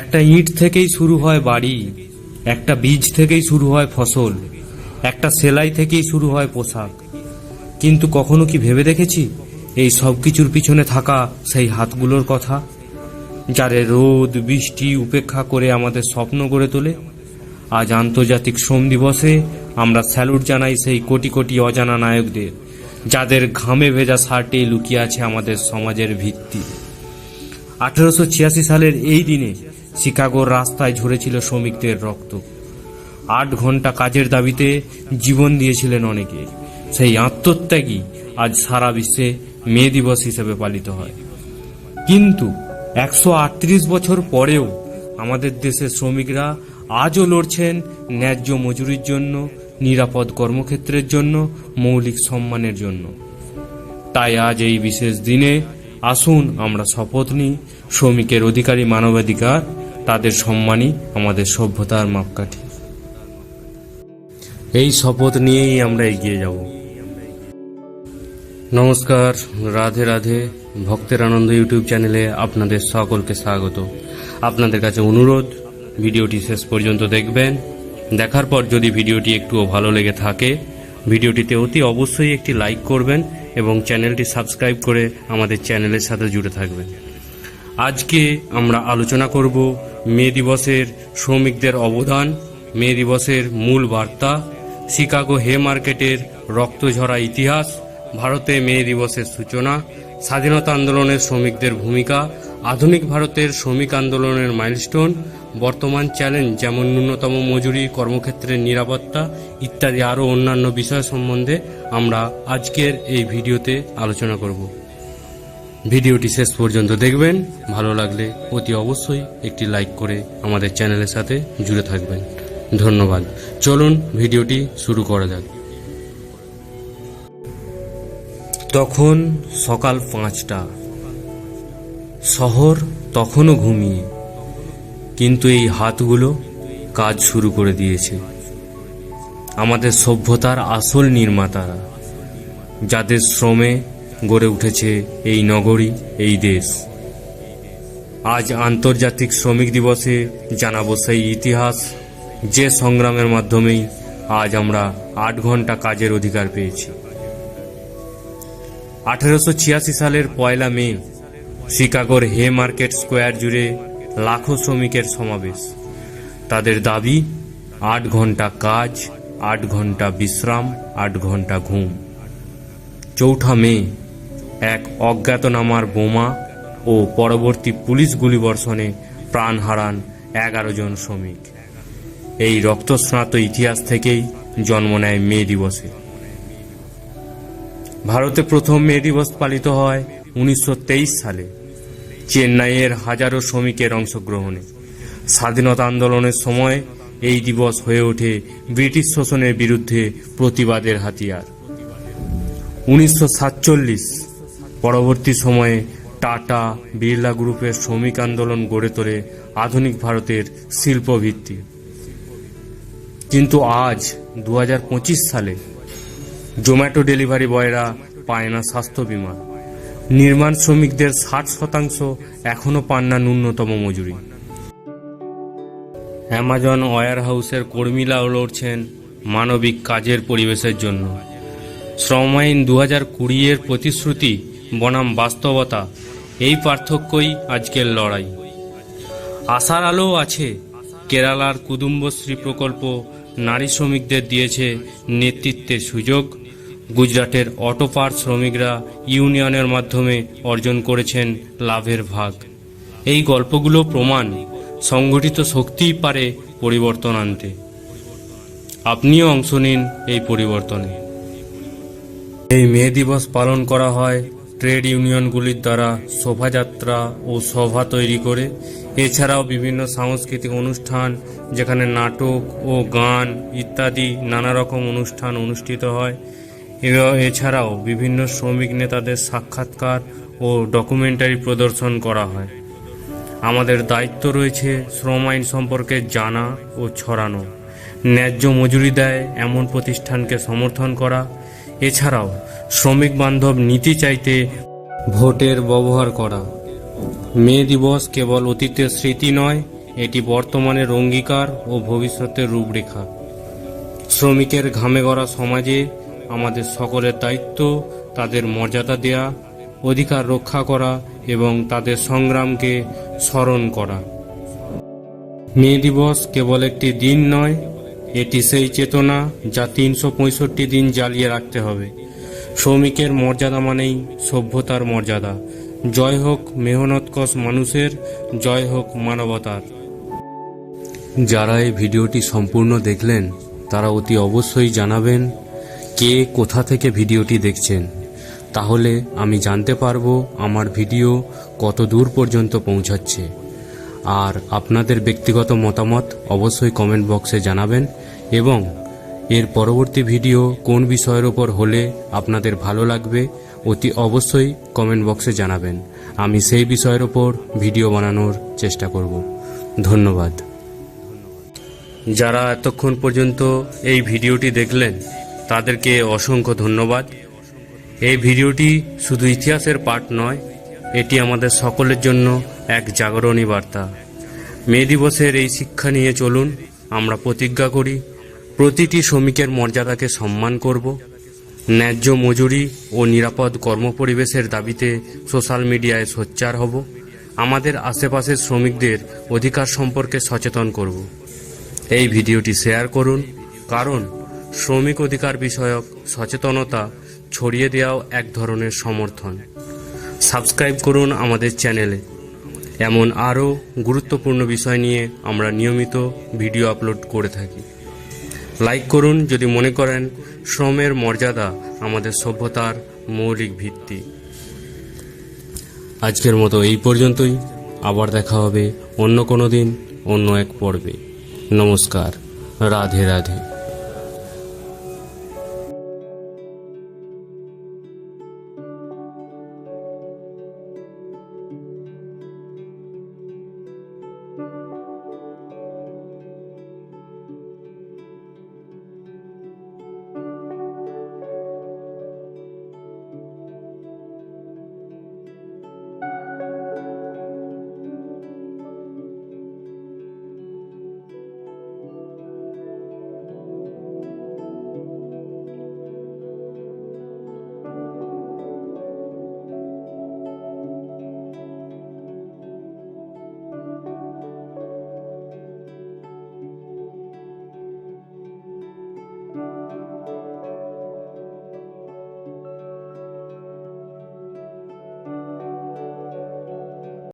একটা ইট থেকেই শুরু হয় বাড়ি, একটা বীজ থেকেই শুরু হয় ফসল, একটা সেলাই থেকেই শুরু হয় পোশাক। কিন্তু কখনো কি ভেবে দেখেছি, এই সব কিছুর পিছনে থাকা সেই হাতগুলোর কথা? যারে রোদ, বৃষ্টি উপেক্ষা করে আমাদের স্বপ্ন গড়ে তোলে। আজ আন্তর্জাতিক শ্রম দিবসে আমরা স্যালুট জানাই সেই কোটি কোটি অজানা নায়কদের, যাদের ঘামে ভেজা শার্টে লুকিয়ে আছে আমাদের সমাজের ভিত্তি। আঠেরোশো ছিয়াশি সালের এই দিনে শিকাগোর রাস্তায় ঝরেছিল শ্রমিকদের রক্ত। আট ঘণ্টা কাজের দাবিতে জীবন দিয়েছিলেন অনেকে। সেই আত্মত্যাগী আজ সারা বিশ্বে মে দিবস হিসেবে পালিত হয়। কিন্তু একশো আটত্রিশ বছর পরেও আমাদের দেশের শ্রমিকরা আজও লড়ছেন ন্যায্য মজুরির জন্য, নিরাপদ কর্মক্ষেত্রের জন্য, মৌলিক সম্মানের জন্য। তাই আজ এই বিশেষ দিনে আসুন আমরা শপথ নিই শ্রমিকের অধিকারী মানবাধিকার তাদের সম্মানই আমাদের সভ্যতার মাপকাঠি। এই শপথ নিয়েই আমরা এগিয়ে যাব। নমস্কার, রাধে রাধে, ভক্তের আনন্দ ইউটিউব চ্যানেলে আপনাদের সকলকে স্বাগত। আপনাদের কাছে অনুরোধ, ভিডিওটি শেষ পর্যন্ত দেখবেন। দেখার পর যদি ভিডিওটি একটুও ভালো লেগে থাকে, ভিডিওটিতে অতি অবশ্যই একটি লাইক করবেন এবং চ্যানেলটি সাবস্ক্রাইব করে আমাদের চ্যানেলের সাথে জুড়ে থাকবেন। আজকে আমরা আলোচনা করব মে দিবসের শ্রমিকদের অবদান, মে দিবসের মূল বার্তা, শিকাগো হে মার্কেটের রক্তঝরা ইতিহাস, ভারতে মে দিবসের সূচনা, স্বাধীনতা আন্দোলনের শ্রমিকদের ভূমিকা, আধুনিক ভারতের শ্রমিক আন্দোলনের মাইলস্টোন, বর্তমান চ্যালেঞ্জ যেমন ন্যূনতম মজুরি, কর্মক্ষেত্রের নিরাপত্তা ইত্যাদি আরও অন্যান্য বিষয় সম্বন্ধে আমরা আজকের এই ভিডিওতে আলোচনা করব। ভিডিওটি শেষ পর্যন্ত দেখবেন। ভালো লাগলে অতি অবশ্যই একটি লাইক করে আমাদের চ্যানেলের সাথে জুড়ে থাকবেন। ধন্যবাদ। চলুন ভিডিওটি শুরু করা যাক। তখন সকাল পাঁচটা। শহর তখনও ঘুমিয়ে, কিন্তু এই হাতগুলো কাজ শুরু করে দিয়েছে। আমাদের সভ্যতার আসল নির্মাতারা, যাদের শ্রমে গড়ে উঠেছে এই নগরী, এই দেশ। আজ আন্তর্জাতিক শ্রমিক দিবসে জানাব সেই ইতিহাস, যে সংগ্রামের মাধ্যমেই আজ আমরা আট ঘণ্টা কাজের অধিকার পেয়েছি। আঠেরোশো ছিয়াশি সালের পয়লা মে, শিকাগোর হে মার্কেট স্কোয়ার জুড়ে লাখো শ্রমিকের সমাবেশ। তাদের দাবি, আট ঘণ্টা কাজ, আট ঘণ্টা বিশ্রাম, আট ঘণ্টা ঘুম। চৌঠা মে এক অজ্ঞাতনামার বোমা ও পরবর্তী পুলিশ গুলিবর্ষণে প্রাণ হারান এগারো জন শ্রমিক। এই রক্তস্নাত ইতিহাস থেকেই জন্ম নেয় মে দিবসে। ভারতে প্রথম মে দিবস পালিত হয় উনিশশো তেইশ সালে। চেন্নাইয়ের হাজারো শ্রমিকের অংশগ্রহণে। স্বাধীনতা আন্দোলনের সময় এই দিবস হয়ে ওঠে ব্রিটিশ শোষণের বিরুদ্ধে প্রতিবাদের হাতিয়ার। উনিশশো সাতচল্লিশ পরবর্তী সময়ে টাটা বিড়লা গ্রুপের শ্রমিক আন্দোলন গড়ে তোলে আধুনিক ভারতের শিল্প ভিত্তি কিন্তু আজ দু হাজার পঁচিশ সালে জোম্যাটো ডেলিভারি বয়রা পায় না স্বাস্থ্য বিমা। নির্মাণ শ্রমিকদের ষাট শতাংশ এখনও পান না ন্যূনতম মজুরি। অ্যামাজন ওয়ার হাউসের কর্মীরাও লড়ছেন মানবিক কাজের পরিবেশের জন্য। শ্রম আইন দু হাজার কুড়ি এর প্রতিশ্রুতি বনাম বাস্তবতা, এই পার্থক্যই আজকের লড়াই। আশার আলো আছে, কেরালার কুদুম্বশ্রী প্রকল্প নারী শ্রমিকদের দিয়েছে নেতৃত্বের সুযোগ। গুজরাটের অটো পার্ট শ্রমিকরা ইউনিয়নের মাধ্যমে অর্জন করেছেন লাভের ভাগ। এই গল্পগুলো প্রমাণ সংগঠিত শক্তিই পারে পরিবর্তন আনতে। আপনিও অংশ নিন এই পরিবর্তনে। এই মে দিবস পালন করা হয় ট্রেড ইউনিয়নগুলির দ্বারা শোভাযাত্রা ও সভা তৈরি করে। এছাড়াও বিভিন্ন সাংস্কৃতিক অনুষ্ঠান, যেখানে নাটক ও গান ইত্যাদি নানা রকম অনুষ্ঠান অনুষ্ঠিত হয়। এছাড়াও বিভিন্ন শ্রমিক নেতাদের সাক্ষাৎকার ও ডকুমেন্টারি প্রদর্শন করা হয়। আমাদের দায়িত্ব রয়েছে শ্রম আইন সম্পর্কে জানা ও ছড়ানো। ন্যায্য মজুরি দেয় এমন প্রতিষ্ঠানকে সমর্থন করা। এছাড়াও শ্রমিক বান্ধব নীতি চাইতে ভোটের ব্যবহার করা। মে দিবস কেবল অতীতের স্মৃতি নয়, এটি বর্তমানের অঙ্গীকার ও ভবিষ্যতের রূপরেখা। শ্রমিকের ঘামে গড়া সমাজে আমাদের সকলের দায়িত্ব, তাদের মর্যাদা দেয়া, অধিকার রক্ষা করা এবং তাদের সংগ্রামকে স্মরণ করা। মে দিবস কেবল একটি দিন নয় এটি সেই চেতনা যা তিনশো পঁয়ষট্টি দিন জ্বালিয়ে রাখতে হবে। শ্রমিকের মর্যাদা মানেই সভ্যতার মর্যাদা। জয় হোক মেহনতকশ মানুষের, জয় হোক মানবতার। যারা এই ভিডিওটি সম্পূর্ণ দেখলেন, তারা অতি অবশ্যই জানাবেন, কে কোথা থেকে ভিডিওটি দেখছেন। তাহলে আমি জানতে পারব আমার ভিডিও কত দূর পর্যন্ত পৌঁছাচ্ছে। আর আপনাদের ব্যক্তিগত মতামত অবশ্যই কমেন্ট বক্সে জানাবেন। এবং এর পরবর্তী ভিডিও কোন বিষয়ের ওপর হলে আপনাদের ভালো লাগবে, অতি অবশ্যই কমেন্ট বক্সে জানাবেন। আমি সেই বিষয়ের ওপর ভিডিও বানানোর চেষ্টা করব। ধন্যবাদ। যারা এতক্ষণ পর্যন্ত এই ভিডিওটি দেখলেন, তাদেরকে অসংখ্য ধন্যবাদ। এই ভিডিওটি শুধু ইতিহাসের পাঠ নয়, এটি আমাদের সকলের জন্য এক জাগরণী বার্তা। মে দিবসের এই শিক্ষা নিয়ে চলুন, আমরা প্রতিজ্ঞা করি প্রতিটি শ্রমিকের মর্যাদাকে সম্মান করব। ন্যায্য মজুরি ও নিরাপদ কর্মপরিবেশের দাবিতে সোশ্যাল মিডিয়ায় সোচ্চার হব। আমাদের আশেপাশের শ্রমিকদের অধিকার সম্পর্কে সচেতন করব। এই ভিডিওটি শেয়ার করুন, কারণ শ্রমিক অধিকার বিষয়ক সচেতনতা ছড়িয়ে দেওয়াও এক ধরনের সমর্থন। সাবস্ক্রাইব করুন আমাদের চ্যানেলে। এমন আরও গুরুত্বপূর্ণ বিষয় নিয়ে আমরা নিয়মিত ভিডিও আপলোড করে থাকি। লাইক করুন যদি মনে করেন শ্রমের মর্যাদা আমাদের সভ্যতার মৌলিক ভিত্তি। আজকের মতো এই পর্যন্তই। আবার দেখা হবে অন্য কোনো দিন, অন্য এক পর্বে। নমস্কার। রাধে রাধে।